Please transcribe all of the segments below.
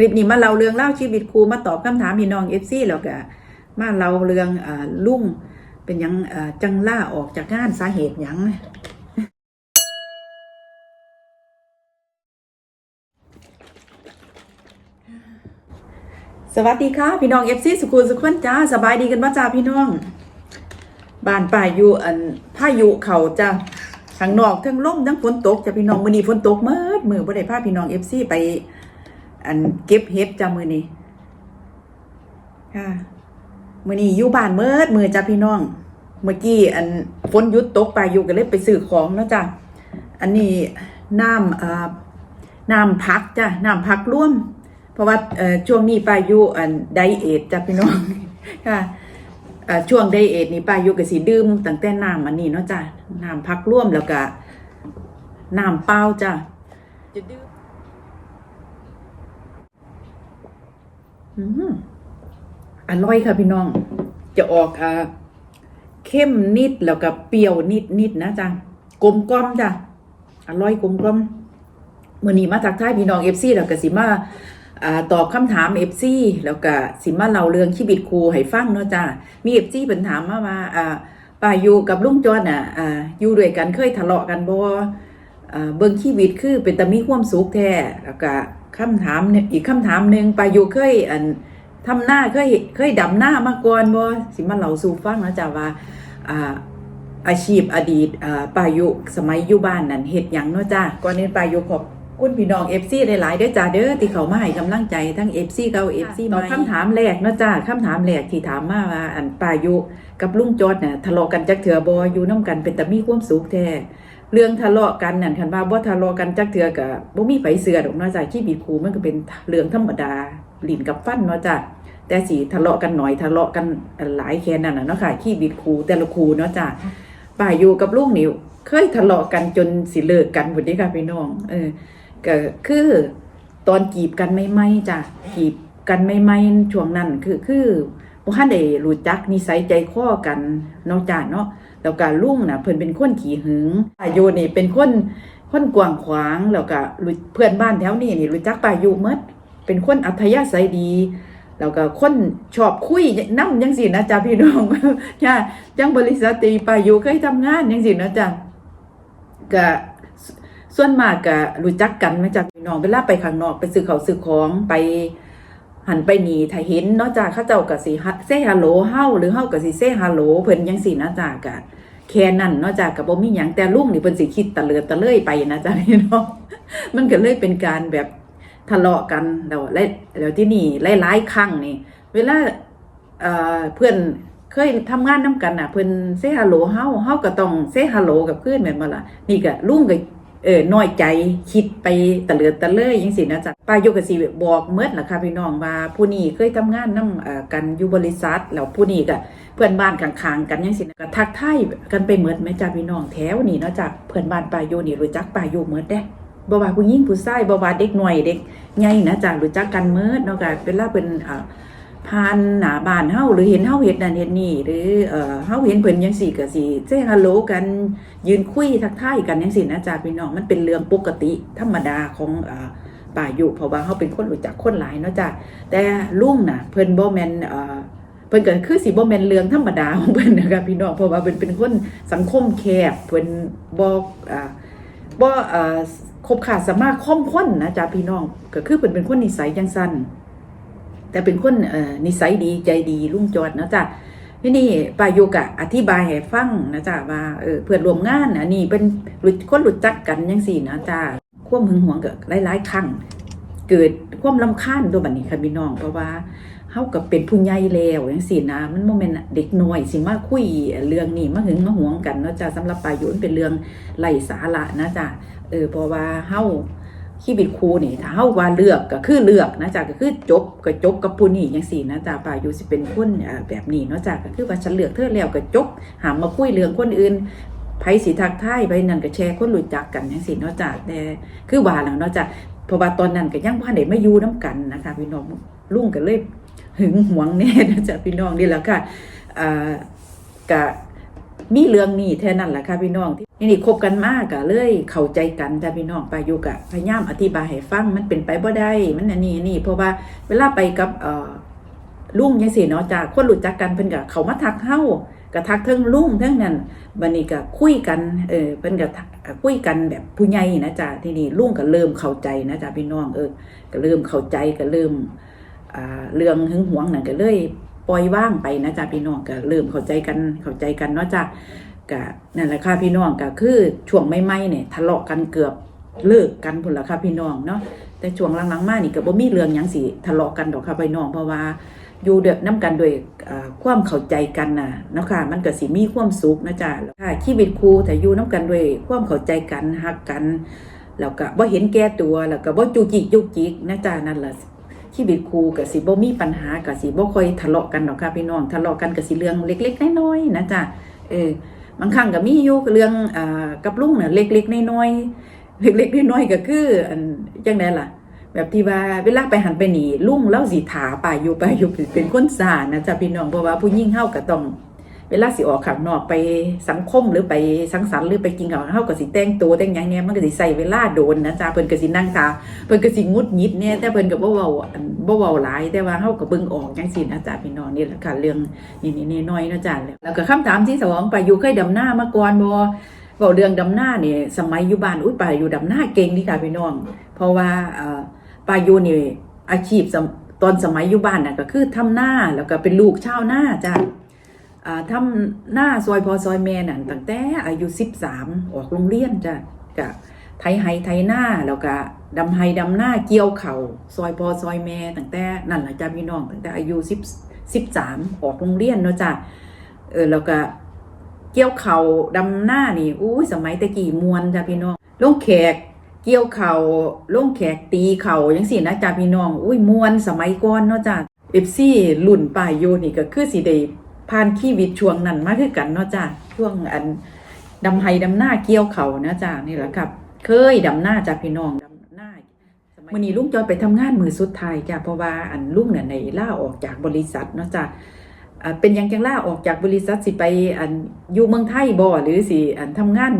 คลิปนี้มาเล่าเรื่องเล่าชีวิตครูมาตอบคำถามพี่น้องเอฟซีแล้วก็มาเล่าเรื่องอ่าลุงเป็นยังอ่าจังล่าออกจากงานสาเหตุยังสวัสดีค่ะพี่น้องเอฟซีสุขุมสุขวันจ้าสบายดีกันบ้าจ้าพี่น้องบ้านป่าอยู่อันพายุเขาจ้าข้างนอกทั้งลมทั้งฝนตกจ้าพี่น้องมือนีฝนตกเมื่อมือบ่ได้พาพี่น้องเอฟซีไป อันเก็บเห็ดจ้ามื้อนี้ค่ะมื้อนี้อยู่บ้านเมื่อมือจ้าพี่น้อง เมื่อกี้อันฝนยุดตกไปอยู่ก็เลยไปซื้อของเนาะจ้าอันนี้น้ำอ่าน้ำพักจ้าน้ำพักร่วม เพราะว่าเอ่อช่วงนี้ปายุอันไดเอทจ้ะพี่น้องค่ะเอ่อช่วงไดเอทนี่ปายุก็สิดื่มตั้งแต่น้ำอันนี้เนาะจ้ะน้ำพักร่วมแล้วก็น้ำเปล่าจ้ะจะดื่ม อร่อยค่ะพี่น้อง จะออกอ่าเข้มนิดแล้วก็เปรี้ยวนิดนิดนะจ้ะกลมกล่อมจ้ะอร่อยกลมกล่อมมื่อนี้มาจากท้ายพี่น้องเอฟซีแล้วก็สิมาอตอบคำถามเอฟซีแล้วก็สิมาเล่าเรื่องชีวิตครูให้ฟังเนาะจ้ามีเอฟซีเป็นถามมาว่าอ่าป้าอยู่กับลุงจอนอะอ่ายู่ด้วยกันเคยทะเลาะกันบ่อ่าเบิ่งชีวิตคือเป็นต่มีความสุขแท้แล้วก็ คำถามเนี่ยอีกคำถามหนึ่งป้าอยู่เคยอันทำหน้าเคยเคยดำหน้ามาก่อนบ่สิมาเล่าสู่ฟังนะจ้าว่าอ่าอาชีพอดีตอ่าป้าอยู่สมัยอยู่บ้านนั่นเฮ็ดหยังเนาะจ้าก่อนนี้ป้าอยู่ขอบคุณพี่น้องเอฟซีหลายๆเด้อจ้าเด้อที่เขามาให้กำลังใจทั้งเอฟซีเก่าเอฟซีใหม่คำถามแรกเนาะจ้าคำถามแรกที่ถามมาว่าอันปายุกับลุงจอดเนี่ยทะเลาะกันจักเถื่อบออยู่น้ากันเป็นแต่มีความสุขแท้ เรื่องทะเลาะกันนั่นคันว่าบ่ทะเลาะกันจักเถื่อกับบ่มีไผเสือดอกเนาะจ้าขี้บีคูมันก็เป็นเรื่องธรรมดาหลินกับฟันเนาะจ้าแต่สิทะเลาะกันหน่อยทะเลาะกันหลายแค่นั้นน่ะเนาะค่ะขี้บีคูแต่ละคูเนาะจ้าป้าอยู่กับลุงนี่เคยทะเลาะกันจนสิเลิกกันพุ่นนี้ค่ะพี่น้อง เออก็คือตอนจีบกันไม่ไม่ๆจ้ะจีบกันไม่ไม่ๆช่วงนั้นคือคือบ่ทันได้รู้จักนิสัยใจคอกันเนาะจ้ะเนาะ แล้วก็ลุงนะเพิ่นเป็นคนขี้หึงป้าโยนี่เป็นคนคนกว้างขวางแล้วก็เพื่อนบ้านแถวนี้นี่รู้จักป้าโยหมดเป็นคนอัธยาศัยดีแล้วก็คนชอบคุยนำจังซี่นะจ๊ะพี่น้องจ้ะจังบริษัทตีปาโยเคยทำงานจังซี่นะจ๊ะก็ส่วนมากก็รู้จักกันมาจากพี่น้องเวลาไปข้างนอกไปซื้อเขาวซื้อของไป หันไปหนีถ้าเห็นเนอกจากเขาเจ้าก็สิเซฮัลโหลเฮาหรือเฮาก็สิเซฮัลโหลเพิ่นยังสินะจ๊ะก็แค่นั้นเนอกจากก็บ่มีหยังแต่ลุงนี่เพิ่นสิคิดตะเลิดตะเลื่อยไปนะจ๊ะพี่น้องมันก็เลยเป็นการแบบทะเลาะกันแล้วแล้วที่นี่หลายๆครั้งนี่ เวลาเอ่อเพื่อนเคยทำงานนํกันน่ะเพิ่นเซฮัลโหลเฮาเฮาก็ต้องเซฮัลโหลกับเพื่อนแม่นบ่ล่ะนี่ก็ลุงก็ เออน้อยใจคิดไปตะเลือดตะเลยยังสินะจ๊ะป้ายกกสิบอกเมื่อล่ะค่ะพี่น้องว่าผู้นี้เคยทำงานนำกันอยู่บริษัทแล้วผู้นี้ก็เพื่อนบ้านข้างๆกันยังสินะก็ทักทายกันไปเมื่อไหมจ้ะพี่น้องแถวนี่เนาะจ้ะเพื่อนบ้านป้ายโยนี่รู้จักป้ายโยเมื่อเด้บ่ว่าผู้หญิงผู้ชายบ่ว่าเด็กหน้อยเด็กใหญ่นะจ้ะรู้จักกันเมื่อเนาะก็เวลาเป็นอ่า ผ่านหน้าบ้านเฮาหรือเห็นเฮาเฮ็ดนั่นเฮ็ดนี่หรือเอ่อเฮาเห็นเพิ่นจังซี่ก็สิเซฮัลโหลกันยืนคุยทักทายกันจังซี่นะจ๊ะพี่น้องมันเป็นเรื่องปกติธรรมดาของอ่าป่าอยู่เพราะว่าเฮาเป็นคนรู้จักคนหลายเนาะจ้ะแต่ลุงน่ะเพิ่นบ่แม่นเอ่อเพิ่นก็คือสิบ่แม่นเรื่องธรรมดาของเพิ่นนะคะพี่น้องเพราะว่าเพิ่นเป็นคนสังคมแคบเพิ่นบ่อ่าบ่เอ่อคบขาดสมาคมคนนะจ๊ะพี่น้องก็คือเพิ่นเป็นคนนิสัยจังซั่น แต่เป็นคนนิสัยดีใจดีลุงจอดนะจ๊ะที่นี่ปายุกะอธิบายให้ฟังนะจ๊ะว่าเออเพื่อนร่วมงานอันนี้เป็นคนรู้จักกันยังสี่นะจ๊ะความหึงหวงก็หลายๆครั้งเกิดความลำคาญตัวบัดนี้ค่ะพี่น้องเพราะว่าเฮากับเป็นผู้ใหญ่แล้วจังซี่นะมันบ่แม่นเด็กน้อยสิมาคุยเรื่องนี้มาหึงมาหวงกันเนาะจ้ะสำหรับปายุนเป็นเรื่องไร้สาระนะจ๊ะเออเพราะว่าเฮา ขี้บิดครูนี่ถ้าเฮาว่าเลือกก็คือเลือกนะจ๊ะก็คือจบก็จบกับผู้นี้จังซี่นะจ๊ะป่าอยู่สิเป็นคนแบบนี้เนาะจ๊ะก็คือว่าฉันเลือกเธอแล้วก็จบหามมาคุยเรื่องคนอื่นไผสิทักทายไปนั่นก็แชร์คนรู้จักกันจังซี่เนาะจ๊ะแต่คือว่าแล้วเนาะจ๊ะเพราะว่าตอนนั้นก็ยังบ่ทันได้มาอยู่นํกันนะคะพี่น้องลุงก็เลยหึงหวงแน่นะจ๊ะพี่น้องนี่แหละค่ะอ่าก็ มีเรื่องนี้แท่นั้นแหละค่ะพี่น้องที่นี่คบกันมากก็เลยเข้าใจกันจ้ะพี่น้องปายุกะพยายามอธิบายให้ฟังมันเป็นไปบ่ได้มันอันนี้นี่เพราะว่าเวลาไปกับเอ่อลุงยังสิเนาะจ้ะคนรู้จักกันเพิ่นก็เขามาทักเฮาก็ทักเทิงลุงเทิงนั้นบัดนี้ก็คุยกันเออเพิ่นก็ทักคุยกันแบบผู้ใหญ่นะจ้ะทีนี้ลุงก็เริ่มเข้าใจนะจ้ะพี่น้องเออก็เริ่มเข้าใจก็เริ่มอ่าเรื่องหึงหวงนั่นก็เลย ปล่อยว่างไปนะจ๊ะพี่น้องก็เริ่มเข้าใจกันเข้าใจกันเนาะจ้ะก็นั่นแหละค่ะพี่น้องก็คือช่วงใหม่เนี่ยทะเลาะกันเกือบเลิกกันพุ่นละค่ะพี่น้องเนาะแต่ช่วงหลังๆมานี่ก็บ่มีเรื่องยังสิทะเลาะกันดอกค่ะพี่น้องเพราะว่าอยู่เดือดน้ำกันด้วยอ่าความเข้าใจกันน่ะเนาะค่ะมันก็สิมีความสุขนะจ๊ะแล้วค่ะชีวิตครูแต่อยู่น้ำกันด้วยความเข้าใจกันฮักกันแล้วก็บ่เห็นแก่ตัวแล้วก็บ่จุกจิกจุกจิกนะจ๊ะนั่นแหละ ชีวิตครูกับสิบ่มีปัญหากับสิบ่ค่อยทะเลาะกันหรอกค่ะพี่น้องทะเลาะกันกับสิเรื่องเล็ก ๆ น้อยๆนะจ๊ะเออบางครั้งก็มีอยู่เรื่องอ่ากับลุงน่ะเล็ก ๆ น้อยๆเล็ก ๆ น้อยๆก็คืออันจังไดล่ะ แบบที่ว่าเวลาไปหันไปหนีลุงเล่าสีถาป่าอยู่ไปอยู่เป็นคนสานะจ๊ะพี่น้องเพราะว่าผู้หญิงเฮาก็ต้อง เวลาสิออกข้างนอกไปสังคมหรือไปสังสรรค์หรือไปกินข้าวเฮาก็สิแต่งตัวแต่งหยังเนี่ยมันก็สิใส่เวลาโดนนะจ๊ะเพิ่นก็สินั่งทาเพิ่นก็สิงุดหงิดเนี่ยแต่เพิ่นก็บ่เว้าอันบ่เว้าหลายแต่ว่าเฮาก็เบิ่งออกจังซี่นะจ๊ะพี่น้องนี่แหละค่ะเรื่องนี่ๆน้อยๆนะจ๊ะแล้วก็คำถามที่สองไปอยู่เคยดำนามาก่อนบ่เว้าเรื่องดำนาเนี่ยสมัยอยู่บ้านอุ้ยไปอยู่ดำนาเก่งดีค่ะพี่น้อง เพราะว่าเอ่อปาอยู่นี่อาชีพตอนสมัยอยู่บ้านน่ะก็คือทำนาแล้วก็เป็นลูกชาวหน้าจ้ะอ่า ทำหน้าซอยพอซอยแม่นั่นตั้งแต่อายุสิบสามออกโรงเรียนจ้ะกะไทยไฮไทยหน้าแล้วก็ดำไฮดำหน้าเกี่ยวเข่าซอยพอซอยแม่ตั้งแต่นั่นแหละจ้ะพี่น้องตั้งแต่อายุสิบสิบสามออกโรงเรียนเนาะจ้ะเออแล้วก็เกี่ยวเข่าดำหน้านี่อู้ยสมัยตะกี้มวนจ้ะพี่น้องลงแขกเกี่ยวเข่าลงแขกตีเข่าอย่างสินะจ้ะพี่น้องอุ้ยมวนสมัยก่อนเนาะจ้ะเอฟซีรุ่นป่ายโยนี่ก็คือสิได้ ผ่านชีวิตช่วงนั้นมาคือกันเนาะจ้าช่วงอันดำไฮดำหน้าเกี่ยวเขานะจ้านี่แหละครับ เคยดำหน้าจ้าพี่น้องดำหน้ามื่อนี้ลุงจอยไปทำงานมือสุดท้ายจ้าเพราะว่าอันลุงเนี่ยในล่าออกจากบริษัทเนาะจ้าเป็นยังจังล่าออกจากบริษัทสิไปอันอยู่เมืองไทยบ่หรือสิอันทำงาน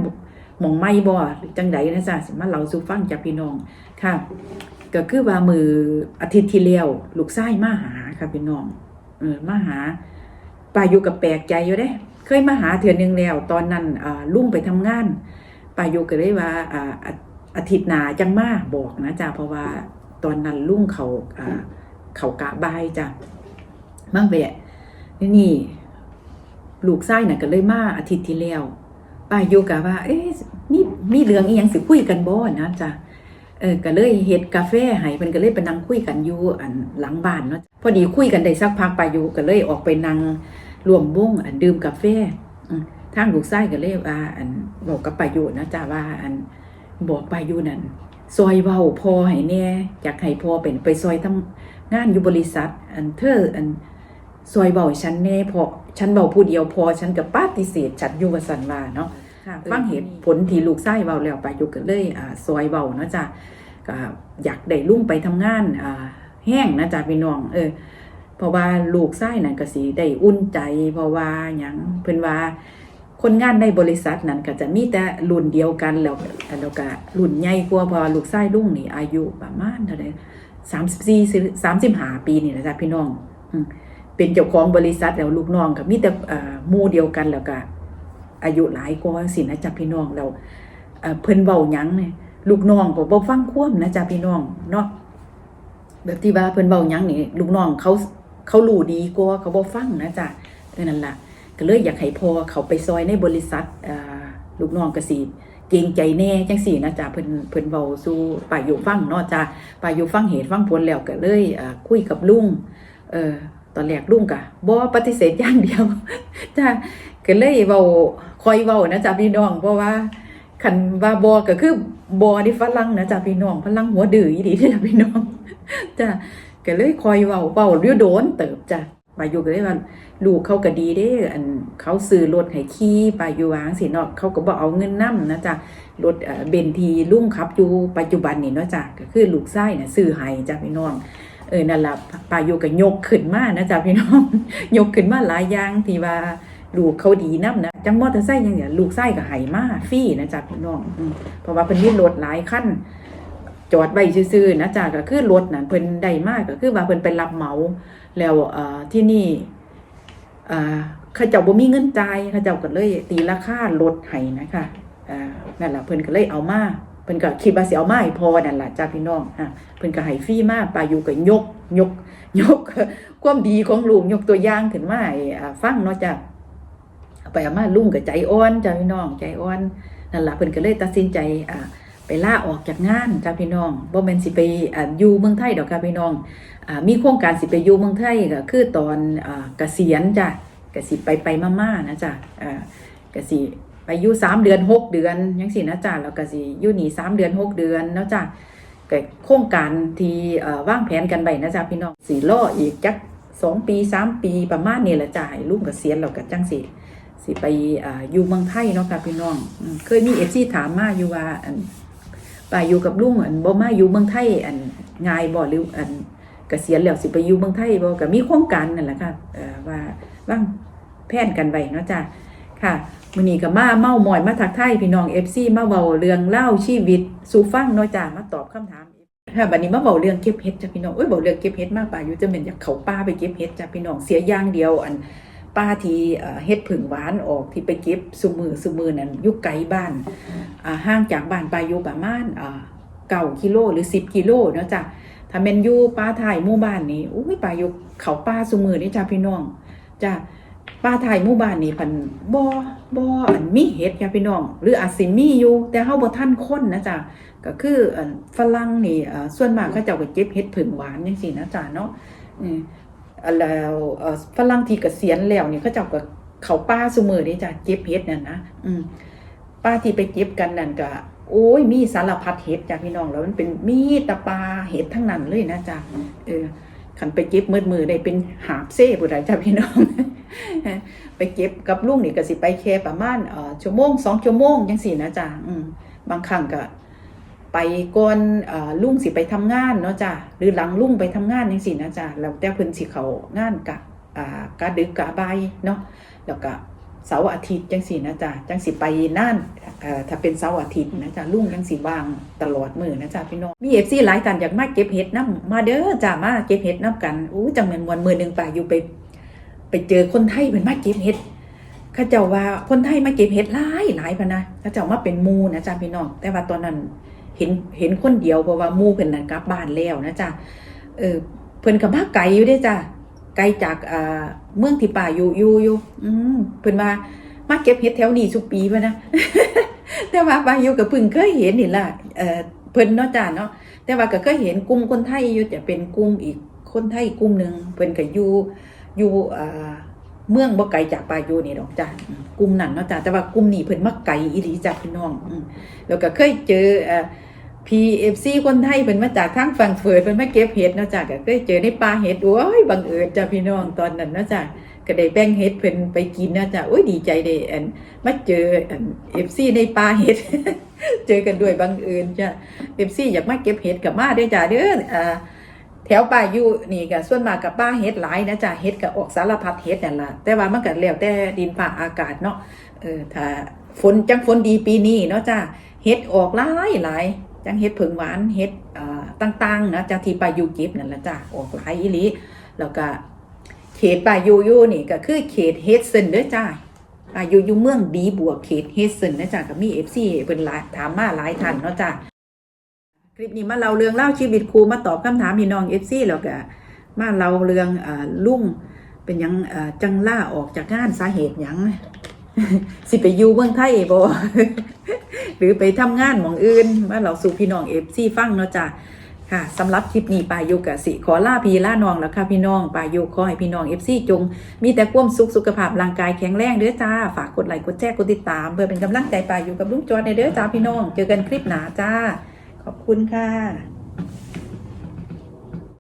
หมองไม่บ่อจังใดนะจ้าสิมาเล่าสู่ฟังจากพี่น้องค่ะ ก็คือว่ามืออาทิตย์ที่แล้วลูกชายมาหาค่ะพี่น้องเออมาหา ป้าอยู่กับแปลกใจอยู่เด้ เคยมาหาเถื่อนึงแล้ว ตอนนั้นลุงไปทำงานป้าอยู่ก็เลยว่าอาอาทิตย์หนาจังมาบอกนะจ้ะเพราะว่าตอนนั้นลุงเขาเขากะบายจ้ะมั่งไปอะนี่นี่ลูกไส้น่ะก็เลยมาอาทิตย์ที่แล้วป้าอยู่กะว่า เอ๊ะมีมีเรื่องอีหยังสิคุยกันบ่นะจ้ะ เออก็เลยเฮ็ดกาแฟให้เพิ่นก็เลยไปนั่งคุยกันอยู่อันหลังบ้านเนาะพอดีคุยกันได้สักพักไปอยู่ก็เลยออกไปนั่งรวมวงอันดื่มกาแฟอืมทางลูกชายก็เลยว่าอันบอกกับปายุนะจ้าว่าอันบอกปายุนั่นซอยเว้าพอให้แน่อยากให้พอเป็นไปซอยทำงานอยู่บริษัท อันเธออันซอยเว้าให้ฉันแน่พอฉันเว้าผู้เดียวพอฉันก็ปฏิเสธฉันอยู่ว่าซั่นว่าเนาะ ค่ะ ฟังเหตุผลที่ลูกไส้เบาแล้วไปอยู่กันเลยอ่าซอยเบาเนาะจ้ะก็อยากได้ลุงไปทำงานอ่าแห้งนะจ้ะพี่น้องเออเพราะว่าลูกไส้นั่นก็สิได้อุ่นใจ เพราะว่าหยังเพิ่นว่าคนงานในบริษัทนั้นก็จะมีแต่รุ่นเดียวกันแล้วแล้วก็รุ่นใหญ่กว่าเพอลูกไส้ลุงนี่อายุประมาณเท่าไหร่สามสิบสี่สามสิบห้าปีนี่นะจ๊ะพี่น้องอืมเป็นเจ้าของบริษัทแล้วลูกน้องก็มีแต่อ่าหมู่เดียวกันแล้วก็ อายุหลายกว่าสินะจ๊ะพี่น้องเราเอ่อเพิ่นเว้าหยังเนี่ยลูกน้องก็บ่ฟังควมนะจ๊ะพี่น้องเนาะแบบที่ว่าเพิ่นเว้าหยังนี่ลูกน้องเขาเขารู้ดีกว่าเขาบ่ฟังนะจ๊ะเออนั่นล่ะก็เลยอยากให้พอเขาไปซอยในบริษัทลูกน้องกสิเกรงใจแน่จังสี่นะจ๊ะเพิ่นเพิ่นเว้าสู่ป้าอยู่ฟังเนาะจ้ะป้าอยู่ฟังเหตุฟังผลแล้วก็เลยอ่าคุยกับลุงเอ่อตอนแรกลุงก็บ่ปฏิเสธอย่างเดียวจ้ะก็เลยเว้า คอยเว้านะจ๊ะพี่น้องเพราะว่าคันว่าบอก็คือบอที่ฝรั่งนะจ๊ะพี่น้องฝรั่งหัวดื้ออีดีจ้ะพี่น้องจ้ะก็เลยคอยเว้าเว้าเรียวโดนเติบจ้ะปาอยู่ก็เลยว่าลูกเขาก็ดีเด้อันเขาซื้อรถให้ขี่ปาอยู่วางสิเนาะเขาก็บ่เอาเงินนํนะจ๊ะรถเบนทีลุ่งขับอยู่ปัจจุบันนี่เนาะจ้ะก็คือลูกชายน่ะซื้อให้จ้ะพี่น้องเออนั่นละปาอยู่ก็ยกขึ้นมานะจ๊ะพี่น้องยกขึ้นมาหลายอย่างที่ว่า ลูกเขาดีนํนะจังมอเตอร์ไซค์ยังเนี่ยลูกไส้ก็ให้มาฟรีนะจ๊ะพี่น้องเพราะว่าเพิ่นมีรถหลายคันจอดไว้ซื่อๆนะจ๊ะก็คือรถนั่นเพิ่นได้มากก็คือว่าเพิ่นไปรับเหมาแล้วเอ่อที่นี่อ่าเขาเจ้าบ่มีเงินจ่ายเขาเจ้าก็เลยตีราคารถให้นะคะอ่านั่นแหละเพิ่นก็เลยเอามาเพิ่นก็คิดว่าสิเอามาให้พอนั่นแหละจ้าพี่น้องอะเพิ่นก็ให้ฟรีมาปาอยู่ก็ยกยกยกความดีของลุงยกตัวอย่างขึ้นมาให้อ่าฟังเนาะจ้ะเอา ไปเอามาลุงก็ใจอ่อนจ้าพี่น้องใจอ่อนนั่นล่ะเพิ่นก็เลยตัดสินใจอ่าไปล่าออกจากงานจ้าพี่น้องบ่แม่นสิไปอ่าอยู่เมืองไทยดอกค่ะพี่น้องอ่ามีโครงการสิไปอยู่เมืองไทยก็คือตอนอ่าเกษียณจ้ะกสิไปไปมาๆนะจ้ะอ่ากสิไปอยู่สามเดือนหกเดือนยังสินะจ้ะแล้วก็สิอยู่นี่สามเดือนหกเดือนเนาะจ้ะก็โครงการที่เอ่อวางแผนกันไปนะจ้ะพี่น้องสี่ล่ออีกจักสองปีสามปีประมาณนี้แหละจ้ะให้ลุงเกษียณแล้วก็จังสิ สิไปออยู่เมืองไทยเนาะค่ะพี่น้อง เคยมีเอฟซีถามมาอยู่ว่าอันไปอยู่กับลุงอันบ่มาอยู่เมืองไทยอันง่ายบ่หรืออันเกษียณแล้วสิไปอยู่เมืองไทยบ่ก็มีโครงการนั่นแหละค่ะว่าว่างแผนกันไว้เนาะจ้ะค่ะมื้อนี้ก็มาเมาหมอยมาทักทายพี่น้อง FC มาเว้าเรื่องเล่าชีวิตสู่ฟังเนาะจ้ะมาตอบคำถามค่ะบัดนี้มาเว้าเรื่องเก็บเห็ดจ้ะพี่น้องเอ้ยเว้าเรื่องเก็บเห็ดมากป่าอยู่จะเป็นอยากเข้าป่าไปเก็บเห็ดจ้ะพี่น้องเสียอย่างเดียวอัน ป้าที่เอ่อเฮ็ดผึ่งหวานออกที่ไปเก็บซุมือซุมือนั่นอยู่ไกลบ้านอ่าห่างจากบ้านปาอยู่ประมาณอ่า9กิโลหรือ10กิโลเนาะจ้ะถ้าเมนอยู่ป้าถ่ายหมู่บ้านนี่อุ้ยป้าอยู่เขาป้าสุมือนี่จ้าพี่น้องจ้าป้าถ่ายหมู่บ้านนี่พันบ่บ่อันมีเห็ดจ้าพี่น้อง หรืออาจสิมีอยู่ แต่เฮาบ่ทันคนนะจ้าก็คืออันฝรั่งนี่เอ่อส่วนมากเขาเจ้าก็เก็บเห็ดผึ่งหวานจังซี่นะจ้าเนาะอืมอัน แล้วฝรั่งที่เกษียณแล้วนี่ยเขาจ้าก็เขาป้าสุมือนี่จ้าเก็บเห็ดนั่นนะอืมป้าที่ไปเก็บกันนั่นก็โอ้ยมีสารพัดเห็ดจ้ะพี่น้องแล้วมันเป็นมีตะปาเห็ดทั้งนั้นเลยนะจ้ะเออขันไปเก็บมือมือได้เป็นหาบเซ่บุไรจ้ะพี่น้อง ไปเก็บกับลุงนี่ก็สิไปแค่ประมาณเอ่อชั่วโมงสองชั่วโมงยังสี่นะจ้ะอืมบางครั้งก็ ไปก่อนลุงสิไปทำงานเนาะจ้ะหรือหลังลุงไปทำงานยังสี่นะจ้ะแล้วแต่เพิ่นสิเขางานกะอ่ากะดึกกะบ่ายเนาะแล้วก็เสาร์อาทิตย์จังสี่นะจ๊ะจังสิไปนั่นถ้าเป็นเสาร์อาทิตย์นะจ๊ะลุงจังสิว่างตลอดมือนะจ๊ะพี่น้องมีเอฟซีหลายท่านอยากมาเก็บเห็ดน้ำมาเด้อจ้ามาเก็บเห็ดน้ำกันอู้จังแม่นมวนมือหนึงไปอยู่ไป ไปเจอคนไทยเป็นมาเก็บเห็ดข้าเจ้าว่าคนไทยมาเก็บเห็ดหลายหลายพะนะข้าเจ้ามาเป็นมูนะจ๊ะพี่น้องแต่ว่าตอนนั้น เห็นเห็นคนเดียวเพราะว่ามูเพิ่นนั่นกลับบ้านแล้วนะจ๊ะเออเพิ่นก็มาไกลอยู่เด้จ้ะไกลจากอ่าเมืองที่ป่าอยู่อยู่อยู่อืมเพิ่นมามาเก็บเห็ดแถวนี้ทุกปีพะนะแต่ว่าป่าอยู่ก็เพิ่งเคยเห็นนี่ล่ะเออเพิ่นเนาะจ้ะเนาะแต่ว่าก็เคยเห็นกลุ่มคนไทยอยู่จะเป็นกลุ่มอีกคนไทยกลุ่มหนึงเพิ่นก็อยู่อยู่อ่า เมืองบ่ไกลจากปายูนี่ดอกจ้ะกลุ่มนั้นเนาะจ้ะแต่ว่ากลุ่มนี้เพิ่นมาไกลอีหลีจ้ะพี่น้องแล้วก็เคยเจอเอ่อ PFC คนไทยเพิ่นมาจากทางฝั่งเฟิร์เพิ่นมาเก็บเห็ดเนาะจ้ะก็เคยเจอในป่าเห็ดโอ้ยบังเอิญจ้ะพี่น้องตอนนั้นเนาะจ้ะก็ได้แบ่งเห็ดเพิ่นไปกินเนาะจ้ะโอ้ยดีใจได้อันมาเจออัน FC ในป่าเห็ด เจอกันด้วยบังเอิญจ้ะ FC อยากมาเก็บเห็ดกับมาด้อจ้ะเด้ออ่า แถวป่าอยู่นี่ก็ส่วนมากกับป้าเฮ็ดหลายนะจ๊ะเฮ็ดก็ออกสารพัดเฮ็ดนั่นล่ะแต่ว่ามันก็แล้วแต่ดินฟ้าอากาศเนาะเออถ้าฝนจังฝนดีปีนี้เนาะจ้ะเฮ็ดออกหลายหลายจังเฮ็ดผึ่งหวานเฮ็ดอ่าต่างๆนะจ้ะที่ป่าอยู่เก็บนั่นล่ะจ้ะออกหลายอีหลีแล้วก็เขตป่าอยู่อยู่นี่ก็คือเขตเฮดเซนเด้อจ้ะป่าอยู่อยู่เมืองดีบวกเขตเฮดเซนนะจ้ะก็มี FC เพิ่นหลายถามมาหลายท่านเนาะจ้ะ คลิปนี้มาเล่าเรื่องเล่าชีวิตครูมาตอบคำถามพี่น้องเอฟซีแล้วก็มาเล่าเรื่องอ่าลุงเป็นยังอ่าจังล่าออกจากงานสาเหตุยังสิไปอยู่เมืองไทยบ่หรือไปทำงานหมองอื่นมาเราสู่พี่น้องเอฟซีฟังเนาะจ้ะค่ะสำหรับคลิปนี้ปายุกะสิขอล่าพี่ลาน้องแล้วค่ะพี่น้องปายุขอให้พี่น้องเอฟซีจง มีแต่ความสุขสุขภาพร่างกายแข็งแรงเด้อจ้า ฝากกดไลค์กดแชร์กดติดตามเพื่อเป็นกำลังใจปายุกับลุงจอดในเด้อจ้าพี่น้อง เจอกันคลิปหนาจ้า ขอบคุณค่ะ